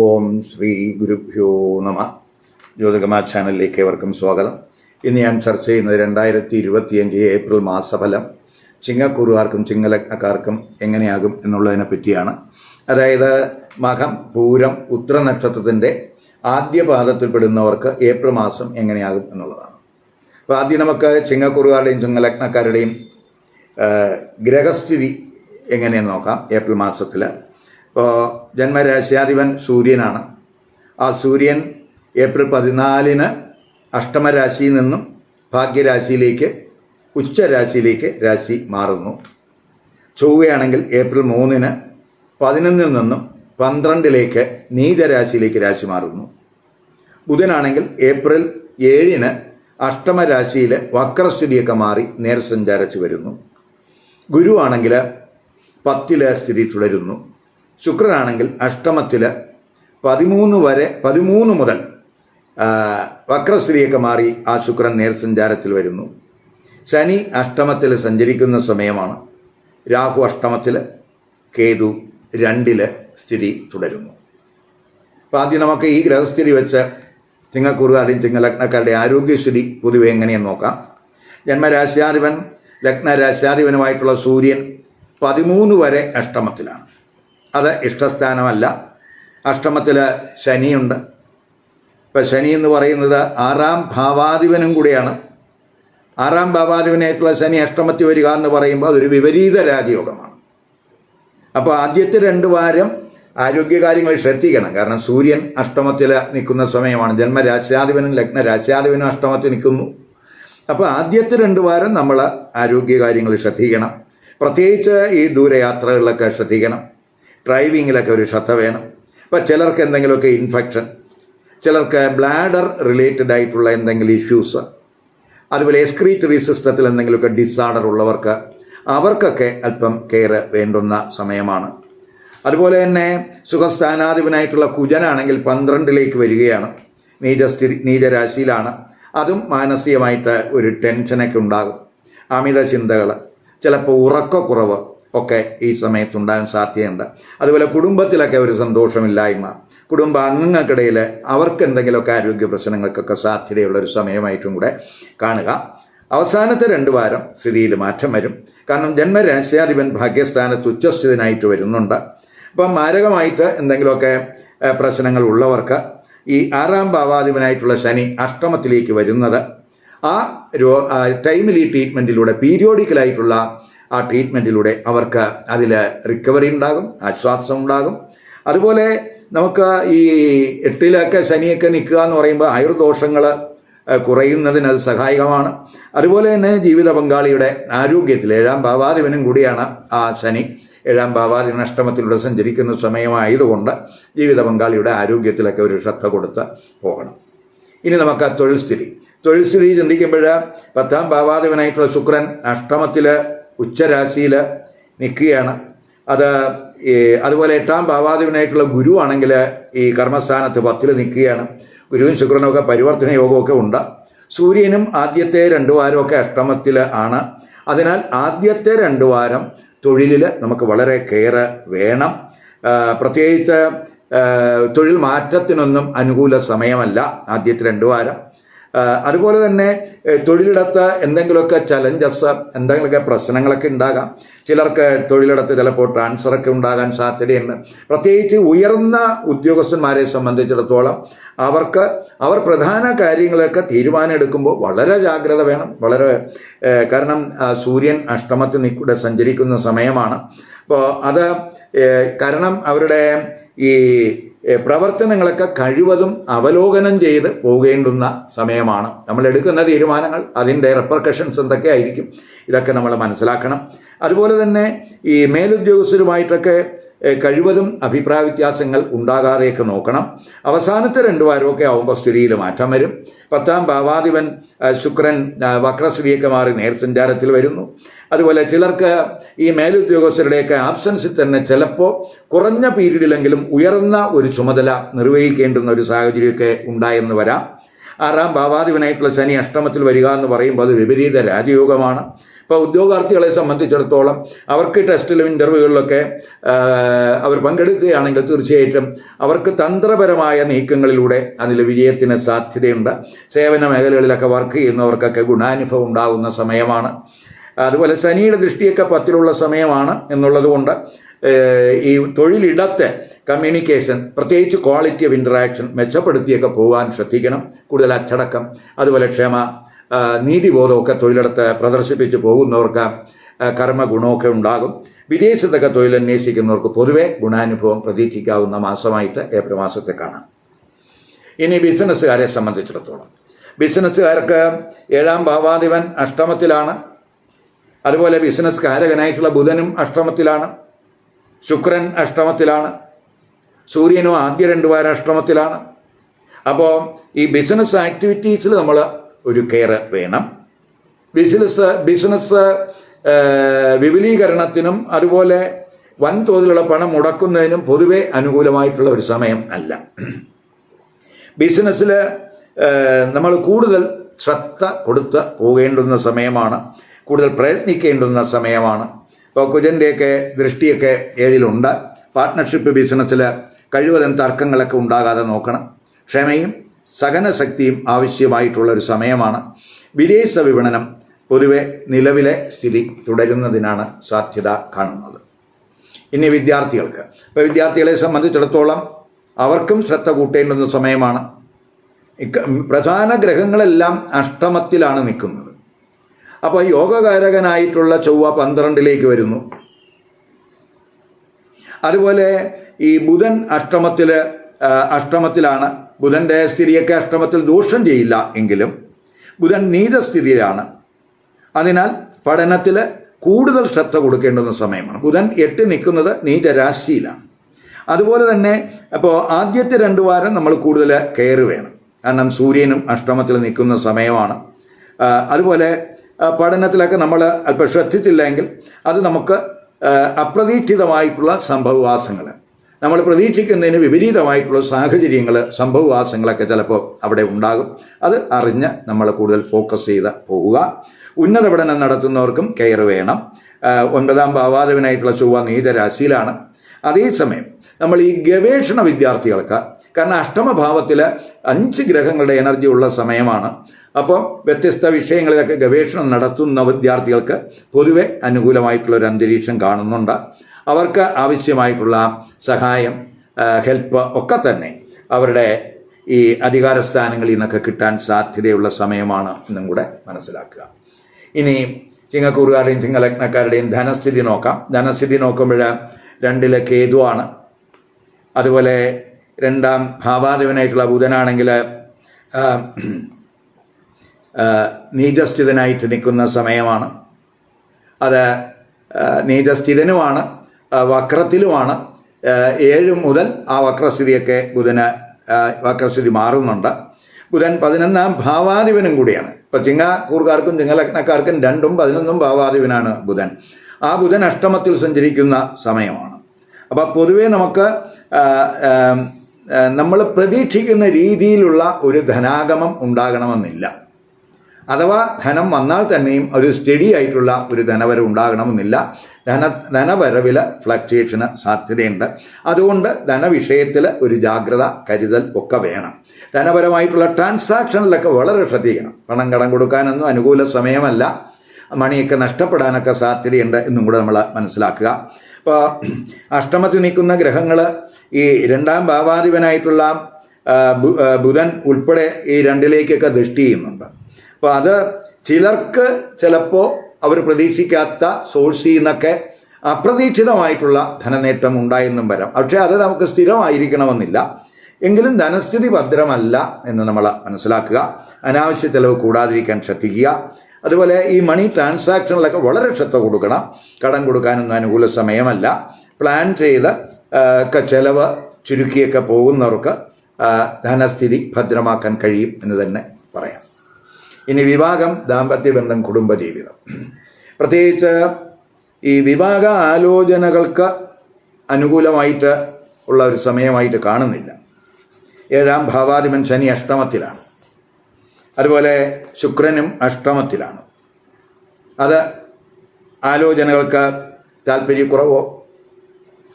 ഓം ശ്രീ ഗുരുഭ്യോ നമ. ജ്യോതികമാ ചാനലിലേക്ക് ഏവർക്കും സ്വാഗതം. ഇന്ന് ഞാൻ ചർച്ച ചെയ്യുന്നത് രണ്ടായിരത്തി ഇരുപത്തിയഞ്ച് ഏപ്രിൽ മാസഫലം ചിങ്ങക്കുറുകാർക്കും ചിങ്ങലഗ്നക്കാർക്കും എങ്ങനെയാകും എന്നുള്ളതിനെ പറ്റിയാണ്. അതായത് മകം പൂരം ഉത്ര നക്ഷത്രത്തിന്റെ ആദ്യ പാദത്തിൽപ്പെടുന്നവർക്ക് ഏപ്രിൽ മാസം എങ്ങനെയാകും എന്നുള്ളതാണ്. അപ്പോൾ ആദ്യം നമുക്ക് ചിങ്ങക്കുറുകാരുടെയും ചിങ്ങലഗ്നക്കാരുടെയും ഗ്രഹസ്ഥിതി എങ്ങനെയെന്ന് നോക്കാം ഏപ്രിൽ മാസത്തിൽ ജന്മരാശ്യാധിപൻ സൂര്യനാണ്. ആ സൂര്യൻ ഏപ്രിൽ പതിനാലിന് അഷ്ടമരാശിയിൽ നിന്നും ഭാഗ്യരാശിയിലേക്ക് ഉച്ചരാശിയിലേക്ക് രാശി മാറുന്നു. ചൊവ്വയാണെങ്കിൽ ഏപ്രിൽ മൂന്നിന് പതിനൊന്നിൽ നിന്നും പന്ത്രണ്ടിലേക്ക് നീചരാശിയിലേക്ക് രാശി മാറുന്നു. ബുധനാണെങ്കിൽ ഏപ്രിൽ ഏഴിന് അഷ്ടമരാശിയിൽ വക്രസ്ഥിതിയൊക്കെ മാറി നേർസഞ്ചാരത്തിൽ വരുന്നു. ഗുരുവാണെങ്കിൽ പത്തിലെ സ്ഥിതി തുടരുന്നു. ശുക്രനാണെങ്കിൽ അഷ്ടമത്തിൽ പതിമൂന്ന് വരെ പതിമൂന്ന് മുതൽ വക്രശ്രീയൊക്കെ മാറി ആ ശുക്രൻ നേർസഞ്ചാരത്തിൽ വരുന്നു. ശനി അഷ്ടമത്തിൽ സഞ്ചരിക്കുന്ന സമയമാണ്. രാഹു അഷ്ടമത്തിൽ കേതു രണ്ടിൽ സ്ഥിതി തുടരുന്നു. അപ്പം ആദ്യം നമുക്ക് ഈ ഗ്രഹസ്ഥിതി വെച്ച് ചിങ്ങക്കുറുകാരുടെയും ചിങ്ങലഗ്നക്കാരുടെ ആരോഗ്യസ്ഥിതി പൊതുവെ എങ്ങനെയെന്ന് നോക്കാം. ജന്മരാശ്യാധിപൻ ലഗ്നരാശ്യാധിപനുമായിട്ടുള്ള സൂര്യൻ പതിമൂന്ന് വരെ അഷ്ടമത്തിലാണ്. അത് ഇഷ്ടസ്ഥാനമല്ല. അഷ്ടമത്തിൽ ശനിയുണ്ട്. ഇപ്പം ശനി എന്ന് പറയുന്നത് ആറാം ഭാവാധിപനും കൂടിയാണ്. ആറാം ഭാവാധിപനായിട്ടുള്ള ശനി അഷ്ടമത്തിൽ വരിക എന്ന് പറയുമ്പോൾ അതൊരു വിപരീത രാജയോഗമാണ്. അപ്പോൾ ആദ്യത്തെ രണ്ട് വാരം ആരോഗ്യകാര്യങ്ങൾ ശ്രദ്ധിക്കണം. കാരണം സൂര്യൻ അഷ്ടമത്തിൽ നിൽക്കുന്ന സമയമാണ്. ജന്മരാശ്യാധിപനും ലഗ്നരാശ്യാധിപനും അഷ്ടമത്തിൽ നിൽക്കുന്നു. അപ്പോൾ ആദ്യത്തെ രണ്ട് വാരം നമ്മൾ ആരോഗ്യകാര്യങ്ങൾ ശ്രദ്ധിക്കണം. പ്രത്യേകിച്ച് ഈ ദൂരയാത്രകളിലൊക്കെ ശ്രദ്ധിക്കണം. ഡ്രൈവിങ്ങിലൊക്കെ ഒരു ശ്രദ്ധ വേണം. അപ്പോൾ ചിലർക്ക് എന്തെങ്കിലുമൊക്കെ ഇൻഫെക്ഷൻ ചിലർക്ക് ബ്ലാഡർ റിലേറ്റഡ് ആയിട്ടുള്ള എന്തെങ്കിലും ഇഷ്യൂസ് അതുപോലെ എസ്ക്രീറ്ററി സിസ്റ്റത്തിൽ എന്തെങ്കിലുമൊക്കെ ഡിസാർഡർ ഉള്ളവർക്ക് അവർക്കൊക്കെ അല്പം കെയർ വേണ്ടുന്ന സമയമാണ്. അതുപോലെ തന്നെ സുഖസ്ഥാനാധിപനായിട്ടുള്ള കുജനാണെങ്കിൽ പന്ത്രണ്ടിലേക്ക് വരികയാണ്. നീചസ്ഥിതി നീചരാശിയിലാണ് അതും മാനസികമായിട്ട് ഒരു ടെൻഷനൊക്കെ ഉണ്ടാകും. അമിത ചിന്തകൾ ചിലപ്പോൾ ഉറക്കക്കുറവ് ഒക്കെ ഈ സമയത്തുണ്ടാകാൻ സാധ്യതയുണ്ട്. അതുപോലെ കുടുംബത്തിലൊക്കെ ഒരു സന്തോഷമില്ലായ്മ. കുടുംബ അംഗങ്ങൾക്കിടയിൽ അവർക്ക് എന്തെങ്കിലുമൊക്കെ ആരോഗ്യ പ്രശ്നങ്ങൾക്കൊക്കെ സാധ്യതയുള്ള ഒരു സമയമായിട്ടും കൂടെ കാണുക. അവസാനത്തെ രണ്ട് വാരം സ്ഥിതിയിൽ മാറ്റം വരും. കാരണം ജന്മരാശ്യാധിപൻ ഭാഗ്യസ്ഥാനത്ത് ഉച്ചസ്ഥിതനായിട്ട് വരുന്നുണ്ട്. അപ്പം മാരകമായിട്ട് എന്തെങ്കിലുമൊക്കെ പ്രശ്നങ്ങൾ ഉള്ളവർക്ക് ഈ ആറാം ഭാവാധിപനായിട്ടുള്ള ശനി അഷ്ടമത്തിലേക്ക് വരുന്നത് ആ ടൈമിലി ട്രീറ്റ്മെന്റിലൂടെ പീരിയോഡിക്കലായിട്ടുള്ള ആ ട്രീറ്റ്മെന്റിലൂടെ അവർക്ക് അതിൽ റിക്കവറി ഉണ്ടാകും ആശ്വാസം ഉണ്ടാകും. അതുപോലെ നമുക്ക് ഈ എട്ടിലൊക്കെ ശനിയൊക്കെ നിൽക്കുക എന്ന് പറയുമ്പോൾ ആയുർദോഷങ്ങൾ കുറയുന്നതിന് അത് സഹായകമാണ്. അതുപോലെ തന്നെ ജീവിത പങ്കാളിയുടെ ആരോഗ്യത്തിൽ ഏഴാം ഭാവാധിപനും കൂടിയാണ് ആ ശനി. ഏഴാം ഭാവാധിപൻ അഷ്ടമത്തിലൂടെ സഞ്ചരിക്കുന്ന സമയമായതുകൊണ്ട് ജീവിത പങ്കാളിയുടെ ആരോഗ്യത്തിലൊക്കെ ഒരു ശ്രദ്ധ കൊടുത്ത് പോകണം. ഇനി നമുക്ക് തൊഴിൽ സ്ഥിതി. തൊഴിൽ സ്ഥിതി ചിന്തിക്കുമ്പോൾ പത്താം ഭാവാധിപനായിട്ടുള്ള ശുക്രൻ അഷ്ടമത്തിൽ ഉച്ചരാശിയിൽ നിൽക്കുകയാണ്. അത് അതുപോലെ എട്ടാം ഭാവാധിപനായിട്ടുള്ള ഗുരു ആണെങ്കിൽ ഈ കർമ്മസ്ഥാനത്ത് പത്തിൽ നിൽക്കുകയാണ്. ഗുരുവും ശുക്രനൊക്കെ പരിവർത്തന യോഗമൊക്കെ ഉണ്ട്. സൂര്യനും ആദ്യത്തെ രണ്ട് വാരമൊക്കെ അഷ്ടമത്തിൽ ആണ്. അതിനാൽ ആദ്യത്തെ രണ്ട് വാരം തൊഴിലിൽ നമുക്ക് വളരെ കെയർ വേണം. പ്രത്യേകിച്ച് തൊഴിൽ മാറ്റത്തിനൊന്നും അനുകൂല സമയമല്ല ആദ്യത്തെ രണ്ട് വാരം. അതുപോലെ തന്നെ തൊഴിലിടത്ത് എന്തെങ്കിലുമൊക്കെ ചലഞ്ചസ് എന്തെങ്കിലുമൊക്കെ പ്രശ്നങ്ങളൊക്കെ ഉണ്ടാകാം. ചിലർക്ക് തൊഴിലിടത്ത് ചിലപ്പോൾ ട്രാൻസ്ഫറൊക്കെ ഉണ്ടാകാൻ സാധ്യതയുണ്ട്. പ്രത്യേകിച്ച് ഉയർന്ന ഉദ്യോഗസ്ഥന്മാരെ സംബന്ധിച്ചിടത്തോളം അവർക്ക് അവർ പ്രധാന കാര്യങ്ങളൊക്കെ തീരുമാനം എടുക്കുമ്പോൾ വളരെ ജാഗ്രത വേണം. വളരെ കാരണം സൂര്യൻ അഷ്ടമത്തിൽ നിൽക്കൂടെ സഞ്ചരിക്കുന്ന സമയമാണ്. അപ്പോൾ അത് കാരണം അവരുടെ ഈ പ്രവർത്തനങ്ങളൊക്കെ കഴിവതും അവലോകനം ചെയ്ത് പോകേണ്ടുന്ന സമയമാണ്. നമ്മൾ എടുക്കുന്ന തീരുമാനങ്ങൾ അതിന്റെ റെപ്പർക്കഷൻസ് എന്തൊക്കെയായിരിക്കും ഇതൊക്കെ നമ്മൾ മനസ്സിലാക്കണം. അതുപോലെ തന്നെ ഈ മേലുദ്യോഗസ്ഥരുമായിട്ടൊക്കെ കഴിവതും അഭിപ്രായ വ്യത്യാസങ്ങൾ ഉണ്ടാകാതെയൊക്കെ നോക്കണം. അവസാനത്തെ രണ്ട് വാരമൊക്കെ ആവുമ്പോൾ സ്ഥിതിയിൽ മാറ്റം വരും. പത്താം ഭാവാധിപൻ ശുക്രൻ വക്രസ്ഥിതിയൊക്കെ മാറി നേർസഞ്ചാരത്തിൽ വരുന്നു. അതുപോലെ ചിലർക്ക് ഈ മേലുദ്യോഗസ്ഥരുടെയൊക്കെ ആബ്സൻസിൽ തന്നെ ചിലപ്പോൾ കുറഞ്ഞ പീരീഡിലെങ്കിലും ഉയർന്ന ഒരു ചുമതല നിർവഹിക്കേണ്ടുന്ന ഒരു സാഹചര്യമൊക്കെ ഉണ്ടായെന്ന് വരാം. ആറാം ഭാവാധിപനായിട്ടുള്ള ശനി അഷ്ടമത്തിൽ വരിക എന്ന് പറയുമ്പോൾ അത് വിപരീത രാജയോഗമാണ്. ഇപ്പോൾ ഉദ്യോഗാർത്ഥികളെ സംബന്ധിച്ചിടത്തോളം അവർക്ക് ടെസ്റ്റിലും ഇന്റർവ്യൂകളിലൊക്കെ അവർ പങ്കെടുക്കുകയാണെങ്കിൽ തീർച്ചയായിട്ടും അവർക്ക് തന്ത്രപരമായ നീക്കങ്ങളിലൂടെ അതിൽ വിജയത്തിന് സാധ്യതയുണ്ട്. സേവന മേഖലകളിലൊക്കെ വർക്ക് ചെയ്യുന്നവർക്കൊക്കെ ഗുണാനുഭവം ഉണ്ടാകുന്ന സമയമാണ്. അതുപോലെ ശനിയുടെ ദൃഷ്ടിയൊക്കെ പത്തിലുള്ള സമയമാണ് എന്നുള്ളതുകൊണ്ട് ഈ തൊഴിലിടത്തെ കമ്മ്യൂണിക്കേഷൻ പ്രത്യേകിച്ച് ക്വാളിറ്റി ഓഫ് ഇന്ററാക്ഷൻ മെച്ചപ്പെടുത്തിയൊക്കെ പോകാൻ ശ്രദ്ധിക്കണം. കൂടുതൽ അച്ചടക്കം അതുപോലെ ക്ഷമ നീതിബോധമൊക്കെ തൊഴിലിടത്ത് പ്രദർശിപ്പിച്ചു പോകുന്നവർക്ക് കർമ്മ ഗുണമൊക്കെ ഉണ്ടാകും. വിദേശത്തൊക്കെ തൊഴിലന്വേഷിക്കുന്നവർക്ക് പൊതുവെ ഗുണാനുഭവം പ്രതീക്ഷിക്കാവുന്ന മാസമായിട്ട് ഏപ്രിൽ മാസത്തെ കാണാം. ഇനി ബിസിനസ്സുകാരെ സംബന്ധിച്ചിടത്തോളം. ബിസിനസ്സുകാർക്ക് ഏഴാം ഭാവാധിപൻ അഷ്ടമത്തിലാണ്. അതുപോലെ ബിസിനസ് കാരകനായിട്ടുള്ള ബുധനും അഷ്ടമത്തിലാണ്. ശുക്രൻ അഷ്ടമത്തിലാണ്. സൂര്യനും ആദ്യ രണ്ട് വാര അഷ്ടമത്തിലാണ്. അപ്പോൾ ഈ ബിസിനസ് ആക്ടിവിറ്റീസിൽ നമ്മൾ ഒരു കെയർ വേണം. ബിസിനസ് ബിസിനസ് വിപുലീകരണത്തിനും അതുപോലെ വൻതോതിലുള്ള പണം മുടക്കുന്നതിനും പൊതുവെ അനുകൂലമായിട്ടുള്ള ഒരു സമയം അല്ല. ബിസിനസ്സിൽ നമ്മൾ കൂടുതൽ ശ്രദ്ധ കൊടുത്ത് പോകേണ്ടുന്ന സമയമാണ് കൂടുതൽ പ്രയത്നിക്കേണ്ടുന്ന സമയമാണ്. ഇപ്പോൾ കുജന്റെയൊക്കെ ദൃഷ്ടിയൊക്കെ ഏഴിലുണ്ട്. പാർട്ട്ണർഷിപ്പ് ബിസിനസ്സിൽ കഴിവതും തർക്കങ്ങളൊക്കെ ഉണ്ടാകാതെ നോക്കണം. ക്ഷമയും സഹനശക്തിയും ആവശ്യമായിട്ടുള്ള ഒരു സമയമാണ്. വിദേശ വിപണനം പൊതുവെ നിലവിലെ സ്ഥിതി തുടരുന്നതിനാണ് സാധ്യത കാണുന്നത്. ഇനി വിദ്യാർത്ഥികൾക്ക്. ഇപ്പോൾ വിദ്യാർത്ഥികളെ സംബന്ധിച്ചിടത്തോളം അവർക്കും ശ്രദ്ധ കൂട്ടേണ്ടുന്ന സമയമാണ്. പ്രധാന ഗ്രഹങ്ങളെല്ലാം അഷ്ടമത്തിലാണ് നിൽക്കുന്നത്. അപ്പോൾ യോഗകാരകനായിട്ടുള്ള ചൊവ്വ പന്ത്രണ്ടിലേക്ക് വരുന്നു. അതുപോലെ ഈ ബുധൻ അഷ്ടമത്തിൽ അഷ്ടമത്തിലാണ് ബുധന്റെ സ്ഥിതിയൊക്കെ അഷ്ടമത്തിൽ ദോഷം ചെയ്യില്ല എങ്കിലും ബുധൻ നീതസ്ഥിതിയിലാണ്. അതിനാൽ പഠനത്തിൽ കൂടുതൽ ശ്രദ്ധ കൊടുക്കേണ്ടുന്ന സമയമാണ്. ബുധൻ എട്ട് നിൽക്കുന്നത് നീചരാശിയിലാണ്. അതുപോലെ തന്നെ അപ്പോൾ ആദ്യത്തെ രണ്ട് വാരം നമ്മൾ കൂടുതൽ കെയർ വേണം. കാരണം സൂര്യനും അഷ്ടമത്തിൽ നിൽക്കുന്ന സമയമാണ്. അതുപോലെ പഠനത്തിലൊക്കെ നമ്മൾ അല്പം ശ്രദ്ധിച്ചില്ലെങ്കിൽ അത് നമുക്ക് അപ്രതീക്ഷിതമായിട്ടുള്ള സംഭവവാസങ്ങൾ. നമ്മൾ പ്രതീക്ഷിക്കുന്നതിന് വിപരീതമായിട്ടുള്ള സാഹചര്യങ്ങൾ സംഭവവാസങ്ങളൊക്കെ ചിലപ്പോൾ അവിടെ ഉണ്ടാകും. അത് അറിഞ്ഞ് നമ്മൾ കൂടുതൽ ഫോക്കസ് ചെയ്ത് പോവുക. ഉന്നത പഠനം നടത്തുന്നവർക്കും കെയർ വേണം. ഒൻപതാം ഭാവാദവനായിട്ടുള്ള ചൊവ്വ നീചരാശിയിലാണ്. അതേസമയം നമ്മൾ ഈ ഗവേഷണ വിദ്യാർത്ഥികൾക്ക് കാരണം അഷ്ടമഭാവത്തിൽ അഞ്ച് ഗ്രഹങ്ങളുടെ എനർജി ഉള്ള സമയമാണ്. അപ്പോൾ വ്യത്യസ്ത വിഷയങ്ങളിലൊക്കെ ഗവേഷണം നടത്തുന്ന വിദ്യാർത്ഥികൾക്ക് പൊതുവെ അനുകൂലമായിട്ടുള്ള ഒരു അന്തരീക്ഷം കാണുന്നുണ്ട്. അവർക്ക് ആവശ്യമായിട്ടുള്ള സഹായം ഹെൽപ്പ് ഒക്കെ തന്നെ അവരുടെ ഈ അധികാര സ്ഥാനങ്ങളിൽ നിന്നൊക്കെ കിട്ടാൻ സാധ്യതയുള്ള സമയമാണ് എന്നും കൂടെ മനസ്സിലാക്കുക. ഇനി ചിങ്ങക്കൂറുകാരുടെയും ചിങ്ങലഗ്നക്കാരുടെയും ധനസ്ഥിതി നോക്കാം. ധനസ്ഥിതി നോക്കുമ്പോൾ രണ്ടിലെ കേതുവാണ് അതുപോലെ രണ്ടാം ഭാവാധിപനായിട്ടുള്ള ബുധനാണെങ്കിൽ നീചസ്ഥിതനായിട്ട് നിൽക്കുന്ന സമയമാണ്. അത് നീചസ്ഥിതനുമാണ്. വക്രത്തിലുമാണ്. ഏഴ് മുതൽ ആ വക്രസ്ഥിതിയൊക്കെ ബുധന് വക്രസ്ഥിതി മാറുന്നുണ്ട്. ബുധൻ പതിനൊന്നാം ഭാവാധിപനും കൂടിയാണ്. ഇപ്പോൾ ചിങ്ങ കൂറുകാർക്കും ചിങ്ങലഗ്നക്കാർക്കും രണ്ടും പതിനൊന്നും ഭാവാധിപനാണ് ബുധൻ. ആ ബുധൻ അഷ്ടമത്തിൽ സഞ്ചരിക്കുന്ന സമയമാണ്. അപ്പോൾ പൊതുവേ നമുക്ക് നമ്മൾ പ്രതീക്ഷിക്കുന്ന രീതിയിലുള്ള ഒരു ധനാഗമം ഉണ്ടാകണമെന്നില്ല. അഥവാ ധനം വന്നാൽ തന്നെയും ഒരു സ്റ്റഡി ആയിട്ടുള്ള ഒരു ധനവരം ഉണ്ടാകണമെന്നില്ല. ധന ധനവരവിൽ ഫ്ലക്ച്വേഷന് സാധ്യതയുണ്ട്. അതുകൊണ്ട് ധനവിഷയത്തിൽ ഒരു ജാഗ്രത കരുതൽ ഒക്കെ വേണം. ധനപരമായിട്ടുള്ള ട്രാൻസാക്ഷനിലൊക്കെ വളരെ ശ്രദ്ധിക്കണം. പണം കടം കൊടുക്കാനൊന്നും അനുകൂല സമയമല്ല. മണിയൊക്കെ നഷ്ടപ്പെടാനൊക്കെ സാധ്യതയുണ്ട് എന്നും കൂടെ നമ്മൾ മനസ്സിലാക്കുക. ഇപ്പോൾ അഷ്ടമത്തിൽ നിൽക്കുന്ന ഗ്രഹങ്ങൾ ഈ രണ്ടാം ഭാവാധിപനായിട്ടുള്ള ബുധൻ ഉൾപ്പെടെ ഈ രണ്ടിലേക്കൊക്കെ ദൃഷ്ടി ചെയ്യുന്നുണ്ട്. അപ്പോൾ അത് ചിലർക്ക് ചിലപ്പോൾ അവർ പ്രതീക്ഷിക്കാത്ത സോഴ്സിൽ നിന്നൊക്കെ അപ്രതീക്ഷിതമായിട്ടുള്ള ധനനേട്ടം ഉണ്ടായെന്നും വരാം. പക്ഷേ അത് നമുക്ക് സ്ഥിരമായിരിക്കണമെന്നില്ല. എങ്കിലും ധനസ്ഥിതി ഭദ്രമല്ല എന്ന് നമ്മൾ മനസ്സിലാക്കുക. അനാവശ്യ ചെലവ് കൂടാതിരിക്കാൻ ശ്രദ്ധിക്കുക. അതുപോലെ ഈ മണി ട്രാൻസാക്ഷനിലൊക്കെ വളരെ ശ്രദ്ധ കൊടുക്കണം. കടം കൊടുക്കാനൊന്നും അനുകൂല സമയമല്ല. പ്ലാൻ ചെയ്ത് ഒക്കെ ചെലവ് ചുരുക്കിയൊക്കെ പോകുന്നവർക്ക് ധനസ്ഥിതി ഭദ്രമാക്കാൻ കഴിയും എന്ന് തന്നെ പറയാം. ഇനി വിവാഹം ദാമ്പത്യബന്ധം കുടുംബജീവിതം. പ്രത്യേകിച്ച് ഈ വിവാഹ ആലോചനകൾക്ക് അനുകൂലമായിട്ട് ഉള്ള ഒരു സമയമായിട്ട് കാണുന്നില്ല. ഏഴാം ഭാവാധിപൻ ശനി അഷ്ടമത്തിലാണ്. അതുപോലെ ശുക്രനും അഷ്ടമത്തിലാണ്. അത് ആലോചനകൾക്ക് താല്പര്യക്കുറവോ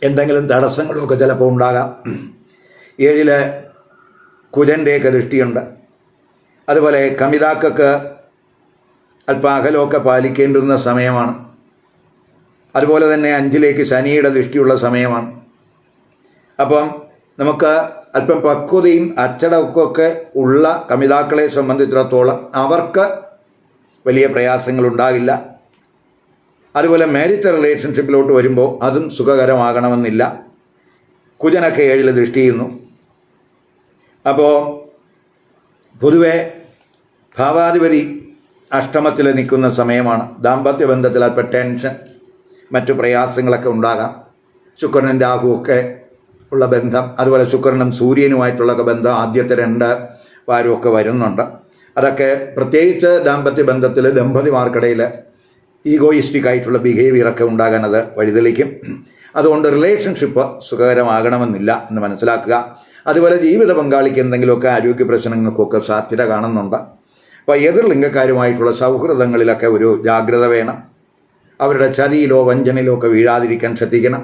എന്തെങ്കിലും തടസ്സങ്ങളോ ഒക്കെ ചിലപ്പോൾ ഉണ്ടാകാം. ഏഴിൽ കുജന്റെയൊക്കെ ദൃഷ്ടിയുണ്ട്. അതുപോലെ കമിതാക്കൊക്കെ അല്പം അകലമൊക്കെ പാലിക്കേണ്ടുന്ന സമയമാണ്. അതുപോലെ തന്നെ അഞ്ചിലേക്ക് ശനിയുടെ ദൃഷ്ടിയുള്ള സമയമാണ്. അപ്പം നമുക്ക് അല്പം പക്വതയും അച്ചടക്കമൊക്കെ ഉള്ള കമിതാക്കളെ സംബന്ധിച്ചിടത്തോളം അവർക്ക് വലിയ പ്രയാസങ്ങളുണ്ടാകില്ല. അതുപോലെ മാരിറ്റ് റിലേഷൻഷിപ്പിലോട്ട് വരുമ്പോൾ അതും സുഖകരമാകണമെന്നില്ല. കുജനൊക്കെ ഏഴിൽ ദൃഷ്ടി ചെയ്യുന്നു. അപ്പോൾ പൊതുവെ ഭാവാധിപതി അഷ്ടമത്തിൽ നിൽക്കുന്ന സമയമാണ്. ദാമ്പത്യ ബന്ധത്തിൽ അല്പം ടെൻഷൻ മറ്റു പ്രയാസങ്ങളൊക്കെ ഉണ്ടാകാം. ശുക്രനും രാഹുവൊക്കെ ഉള്ള ബന്ധം അതുപോലെ ശുക്രനും സൂര്യനുമായിട്ടുള്ള ബന്ധം ആദ്യത്തെ രണ്ട് വാരമൊക്കെ വരുന്നുണ്ട്. അതൊക്കെ പ്രത്യേകിച്ച് ദാമ്പത്യ ബന്ധത്തിൽ ദമ്പതിമാർക്കിടയിൽ ഈഗോയിസ്റ്റിക് ആയിട്ടുള്ള ബിഹേവിയറൊക്കെ ഉണ്ടാകാൻ അത് വഴിതെളിക്കും. അതുകൊണ്ട് റിലേഷൻഷിപ്പ് സുഖകരമാകണമെന്നില്ല എന്ന് മനസ്സിലാക്കുക. അതുപോലെ ജീവിത പങ്കാളിക്ക് എന്തെങ്കിലുമൊക്കെ ആരോഗ്യ പ്രശ്നങ്ങൾക്കൊക്കെ സാധ്യത കാണുന്നുണ്ട്. അപ്പോൾ എതിർ ലിംഗക്കാരുമായിട്ടുള്ള സൗഹൃദങ്ങളിലൊക്കെ ഒരു ജാഗ്രത വേണം. അവരുടെ ചതിയിലോ വഞ്ചനയിലോ ഒക്കെ വീഴാതിരിക്കാൻ ശ്രദ്ധിക്കണം.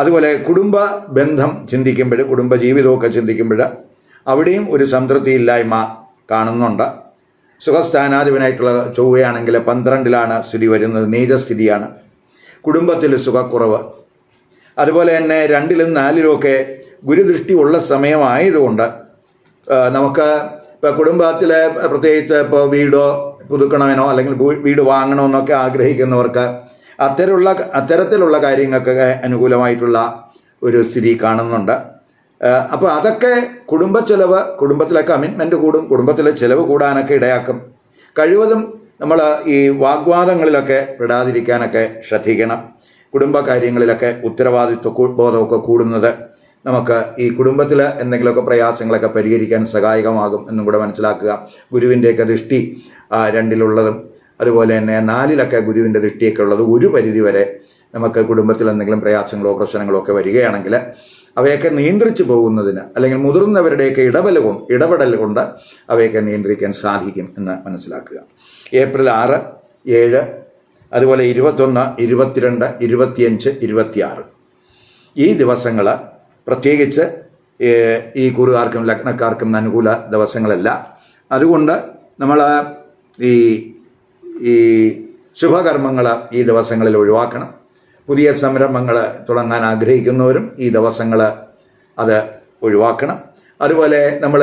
അതുപോലെ കുടുംബ ബന്ധം ചിന്തിക്കുമ്പോൾ കുടുംബ ജീവിതമൊക്കെ ചിന്തിക്കുമ്പോൾ അവിടെയും ഒരു സംതൃപ്തിയില്ലായ്മ കാണുന്നുണ്ട്. സുഖസ്ഥാനാധിപനായിട്ടുള്ള ചൊവ്വയാണെങ്കിൽ പന്ത്രണ്ടിലാണ് സ്ഥിതി വരുന്നത് നീചസ്ഥിതിയാണ് കുടുംബത്തിൽ സുഖക്കുറവ്. അതുപോലെ തന്നെ രണ്ടിലും നാലിലുമൊക്കെ ഗുരുദൃഷ്ടി ഉള്ള സമയമായതുകൊണ്ട് നമുക്ക് ഇപ്പോൾ കുടുംബത്തിലെ പ്രത്യേകിച്ച് ഇപ്പോൾ വീടോ പുതുക്കണമെന്നോ അല്ലെങ്കിൽ വീട് വാങ്ങണമെന്നൊക്കെ ആഗ്രഹിക്കുന്നവർക്ക് അത്തരമുള്ള അത്തരത്തിലുള്ള കാര്യങ്ങൾക്കൊക്കെ അനുകൂലമായിട്ടുള്ള ഒരു സ്ഥിതി കാണുന്നുണ്ട്. അപ്പോൾ അതൊക്കെ കുടുംബ ചെലവ് കുടുംബത്തിലെ കമ്മിറ്റ്മെന്റ് കൂടും കുടുംബത്തിലെ ചെലവ് കൂടാനൊക്കെ ഇടയാക്കും. കഴിവതും നമ്മൾ ഈ വാഗ്വാദങ്ങളിലൊക്കെ പെടാതിരിക്കാനൊക്കെ ശ്രദ്ധിക്കണം. കുടുംബകാര്യങ്ങളിലൊക്കെ ഉത്തരവാദിത്വ കൂ- ബോധമൊക്കെ കൂടുന്നത് നമുക്ക് ഈ കുടുംബത്തിൽ എന്തെങ്കിലുമൊക്കെ പ്രയാസങ്ങളൊക്കെ പരിഹരിക്കാൻ സഹായകമാകും എന്നും കൂടെ മനസ്സിലാക്കുക. ഗുരുവിന്റെയൊക്കെ ദൃഷ്ടി രണ്ടിലുള്ളതും അതുപോലെ തന്നെ നാലിലൊക്കെ ഗുരുവിന്റെ ദൃഷ്ടിയൊക്കെ ഉള്ളത് ഒരു പരിധി വരെ നമുക്ക് കുടുംബത്തിൽ എന്തെങ്കിലും പ്രയാസങ്ങളോ പ്രശ്നങ്ങളോ ഒക്കെ വരികയാണെങ്കിൽ അവയൊക്കെ നിയന്ത്രിച്ചു പോകുന്നതിന് അല്ലെങ്കിൽ മുതിർന്നവരുടെയൊക്കെ ഇടപെടൽ കൊണ്ട് ഇടപെടൽ കൊണ്ട് അവയൊക്കെ നിയന്ത്രിക്കാൻ സാധിക്കും എന്ന് മനസ്സിലാക്കുക. ഏപ്രിൽ ആറ് ഏഴ് അതുപോലെ ഇരുപത്തൊന്ന് ഇരുപത്തിരണ്ട് ഇരുപത്തിയഞ്ച് ഇരുപത്തിയാറ്. ഈ ദിവസങ്ങൾ പ്രത്യേകിച്ച് ഈ കുറുകാർക്കും ലഗ്നക്കാർക്കും അനുകൂല ദിവസങ്ങളല്ല. അതുകൊണ്ട് നമ്മൾ ഈ ഈ ശുഭകർമ്മങ്ങൾ ഈ ദിവസങ്ങളിൽ ഒഴിവാക്കണം. പുതിയ സംരംഭങ്ങൾ തുടങ്ങാൻ ആഗ്രഹിക്കുന്നവരും ഈ ദിവസങ്ങൾ അത് ഒഴിവാക്കണം. അതുപോലെ നമ്മൾ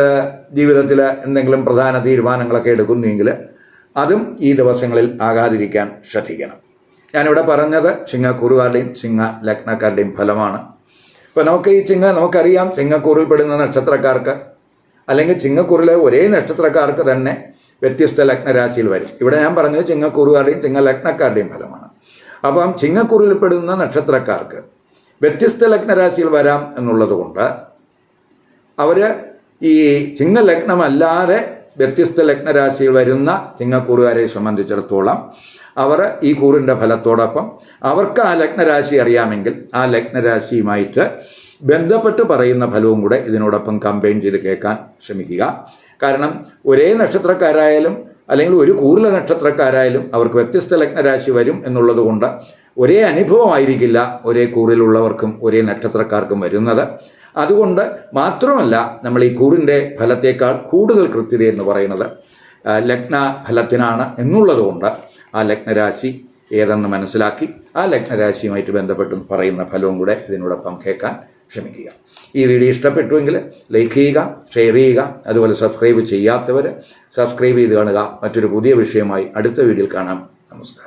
ജീവിതത്തിൽ എന്തെങ്കിലും പ്രധാന തീരുമാനങ്ങളൊക്കെ എടുക്കുന്നുവെങ്കിൽ അതും ഈ ദിവസങ്ങളിൽ ആകാതിരിക്കാൻ ശ്രദ്ധിക്കണം. ഞാനിവിടെ പറഞ്ഞത് ചിങ്ങക്കുറുകാരുടെയും ചിങ്ങ ലഗ്നക്കാരുടെയും ഫലമാണ്. ഇപ്പോൾ നമുക്ക് ഈ ചിങ്ങ നമുക്കറിയാം ചിങ്ങക്കൂറിൽ പെടുന്ന നക്ഷത്രക്കാർക്ക് അല്ലെങ്കിൽ ചിങ്ങക്കൂറിലെ ഒരേ നക്ഷത്രക്കാർക്ക് തന്നെ വ്യത്യസ്ത ലഗ്നരാശിയിൽ വരും. ഇവിടെ ഞാൻ പറഞ്ഞത് ചിങ്ങക്കൂറുകാരുടെയും ചിങ്ങ ലഗ്നക്കാരുടെയും ഫലമാണ്. അപ്പം ചിങ്ങക്കൂറിൽ പെടുന്ന നക്ഷത്രക്കാർക്ക് വ്യത്യസ്ത ലഗ്നരാശിയിൽ വരാം എന്നുള്ളത് കൊണ്ട് അവർ ഈ ചിങ്ങലഗ്നമല്ലാതെ വ്യത്യസ്ത ലഗ്നരാശിയിൽ വരുന്ന ചിങ്ങക്കൂറുകാരെ സംബന്ധിച്ചിടത്തോളം അവർ ഈ കൂറിന്റെ ഫലത്തോടൊപ്പം അവർക്ക് ആ ലഗ്നരാശി അറിയാമെങ്കിൽ ആ ലഗ്നരാശിയുമായിട്ട് ബന്ധപ്പെട്ട് പറയുന്ന ഫലവും കൂടെ ഇതിനോടൊപ്പം കമ്പൈൻ ചെയ്ത് കേൾക്കാൻ ശ്രമിക്കുക. കാരണം ഒരേ നക്ഷത്രക്കാരായാലും അല്ലെങ്കിൽ ഒരു കൂറിലെ നക്ഷത്രക്കാരായാലും അവർക്ക് വ്യത്യസ്ത ലഗ്നരാശി വരും എന്നുള്ളത് കൊണ്ട് ഒരേ അനുഭവമായിരിക്കില്ല ഒരേ കൂറിലുള്ളവർക്കും ഒരേ നക്ഷത്രക്കാർക്കും വരുന്നത്. അതുകൊണ്ട് മാത്രമല്ല നമ്മൾ ഈ കൂറിന്റെ ഫലത്തേക്കാൾ കൂടുതൽ കൃത്യത എന്ന് പറയുന്നത് ലഗ്ന ഫലത്തിനാണ് എന്നുള്ളത് കൊണ്ട് ആ ലഗ്നരാശി ഏതെന്ന് മനസ്സിലാക്കി ആ ലഗ്നരാശിയുമായിട്ട് ബന്ധപ്പെട്ട് പറയുന്ന ഫലവും കൂടെ ഇതിനോടൊപ്പം കേൾക്കാൻ ക്ഷമിക്കുക ഈ വീഡിയോ ഇഷ്ടപ്പെട്ടുവെങ്കിൽ ലൈക്ക് ചെയ്യുക ഷെയർ ചെയ്യുക അതുപോലെ സബ്സ്ക്രൈബ് ചെയ്യാത്തവർ സബ്സ്ക്രൈബ് ചെയ്ത് കാണുക. മറ്റൊരു പുതിയ വിഷയമായി അടുത്ത വീഡിയോയിൽ കാണാം. നമസ്കാരം.